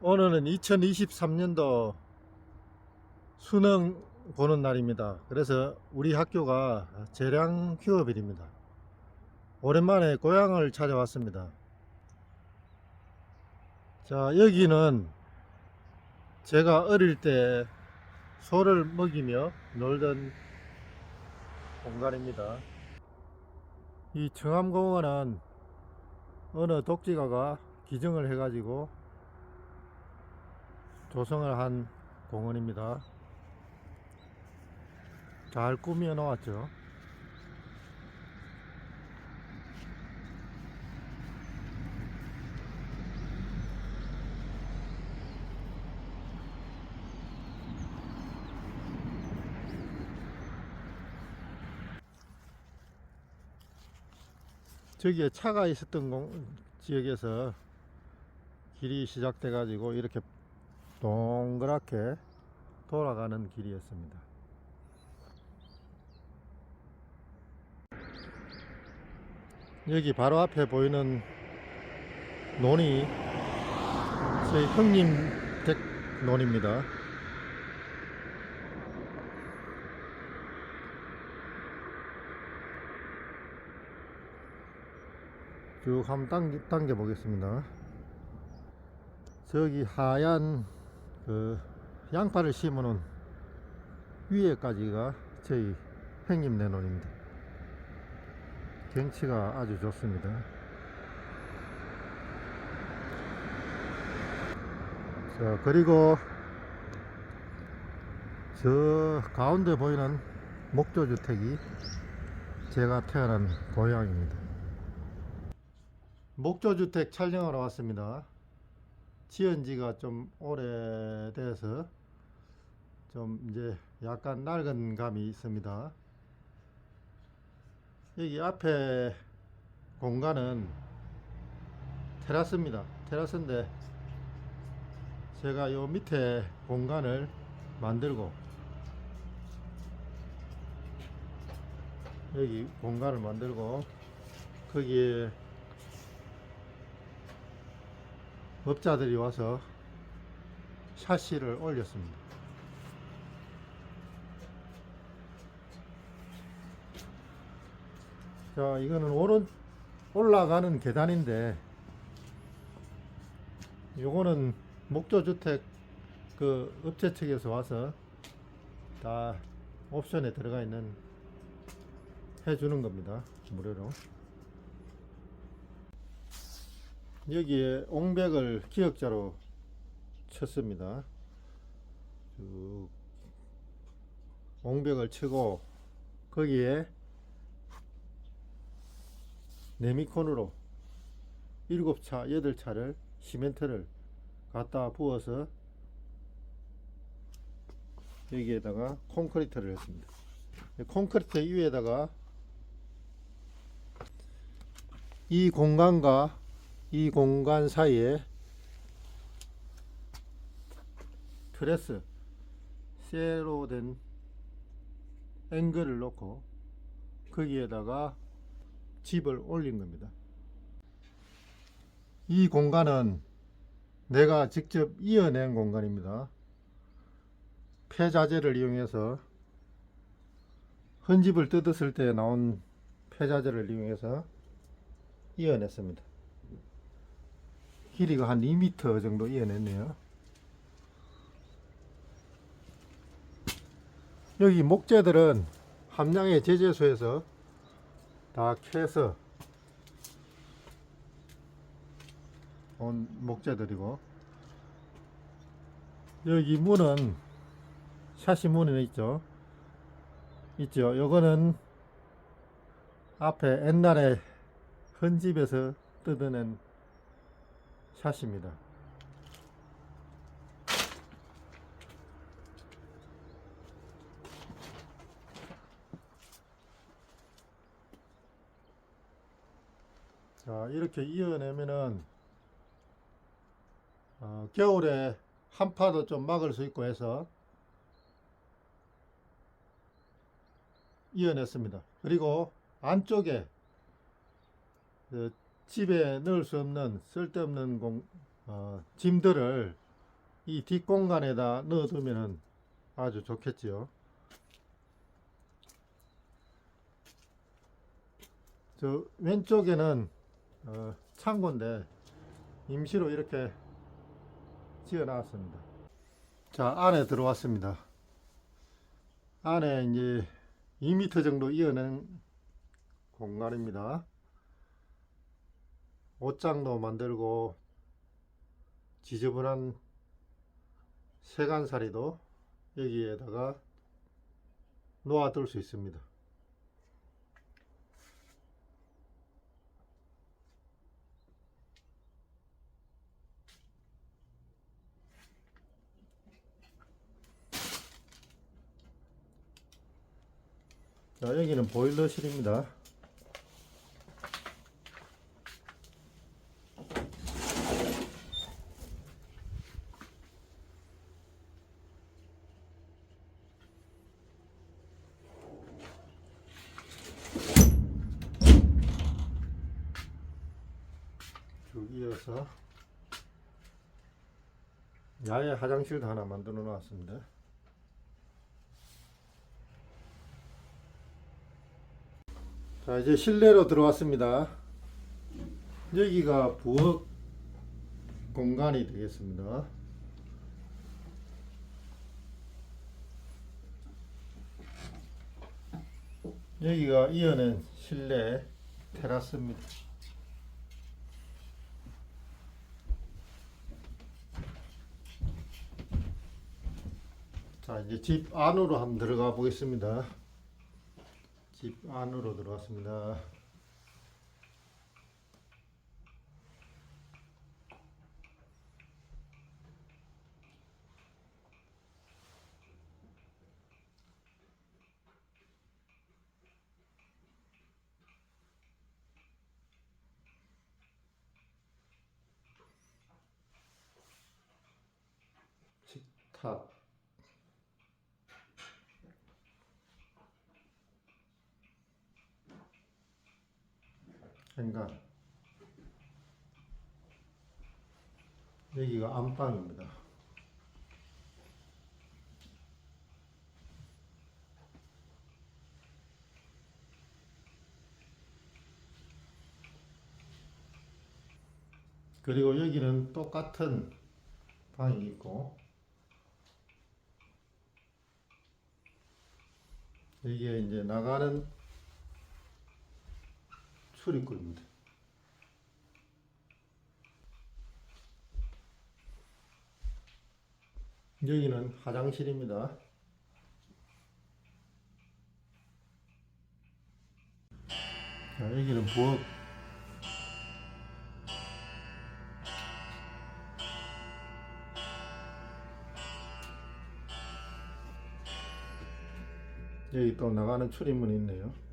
오늘은 2023년도 수능 보는 날입니다. 그래서 우리 학교가 재량 휴업일입니다. 오랜만에 고향을 찾아왔습니다. 자, 여기는 제가 어릴 때 소를 먹이며 놀던 공간입니다. 이 청암공원은 어느 독지가가 기증을 해가지고 조성을 한 공원입니다. 잘 꾸며 놓았죠. 저기에 차가 있었던 공- 지역에서 길이 시작돼 가지고 이렇게 동그랗게 돌아가는 길이었습니다. 여기 바로 앞에 보이는 논이 저희 형님 댁 논입니다. 쭉 한번 당겨, 당겨 보겠습니다. 저기 하얀 그 양파를 심어놓은 위에까지가 저희 형님 내논입니다. 경치가 아주 좋습니다. 자, 그리고 저 가운데 보이는 목조주택이 제가 태어난 고향입니다. 목조주택 촬영하러 왔습니다. 지은 지가 좀 오래돼서 좀 이제 약간 낡은 감이 있습니다. 여기 앞에 공간은 테라스입니다. 테라스인데 제가 요 밑에 공간을 만들고 여기 공간을 만들고 거기에 업자들이 와서 샤시를 올렸습니다. 자, 이거는 오른 올라가는 계단인데 요거는 목조주택 그 업체 측에서 와서 다 옵션에 들어가 있는 해주는 겁니다. 무료로. 여기에 옹백을 기역자로 쳤습니다. 쭉 옹백을 치고 거기에 네미콘으로 7차, 8차를 시멘트를 갖다 부어서 여기에다가 콘크리트를 했습니다. 콘크리트 위에다가 이 공간과 이 공간 사이에 트레스 쇠로 된 앵글을 놓고 거기에다가 집을 올린 겁니다. 이 공간은 내가 직접 이어낸 공간입니다. 폐자재를 이용해서 헌집을 뜯었을 때 나온 폐자재를 이용해서 이어냈습니다. 길이가 한 2m 정도 이어냈네요. 여기 목재들은 함량의 제재소에서 다 캐서 온 목재들이고 여기 문은 샤시 문에 있죠 있죠 요거는 앞에 옛날에 헌집에서 뜯어낸 샷입니다. 자, 이렇게 이어내면은 어, 겨울에 한파도 좀 막을 수 있고 해서 이어냈습니다. 그리고 안쪽에 그 집에 넣을 수 없는 쓸데없는 공, 어, 짐들을 이 뒷공간에다 넣어두면 아주 좋겠지요. 저 왼쪽에는 어, 창고인데 임시로 이렇게 지어 놨습니다. 자, 안에 들어왔습니다. 안에 이제 2m 정도 이어낸 공간입니다. 옷장도 만들고 지저분한 세간살이도 여기에다가 놓아둘 수 있습니다. 자, 여기는 보일러실입니다. 쭉 이어서 야외 화장실도 하나 만들어 놨습니다. 자 이제 실내로 들어왔습니다. 여기가 부엌 공간이 되겠습니다. 여기가 이어낸 실내 테라스입니다. 자 이제 집 안으로 한번 들어가 보겠습니다. 집 안으로 들어왔습니다. 식탁 현관 여기가 안방입니다. 그리고 여기는 똑같은 방이 있고 이게 이제 나가는 출입구입니다. 여기는 화장실입니다. 자, 여기는 부엌. 여기 또 나가는 출입문이 있네요.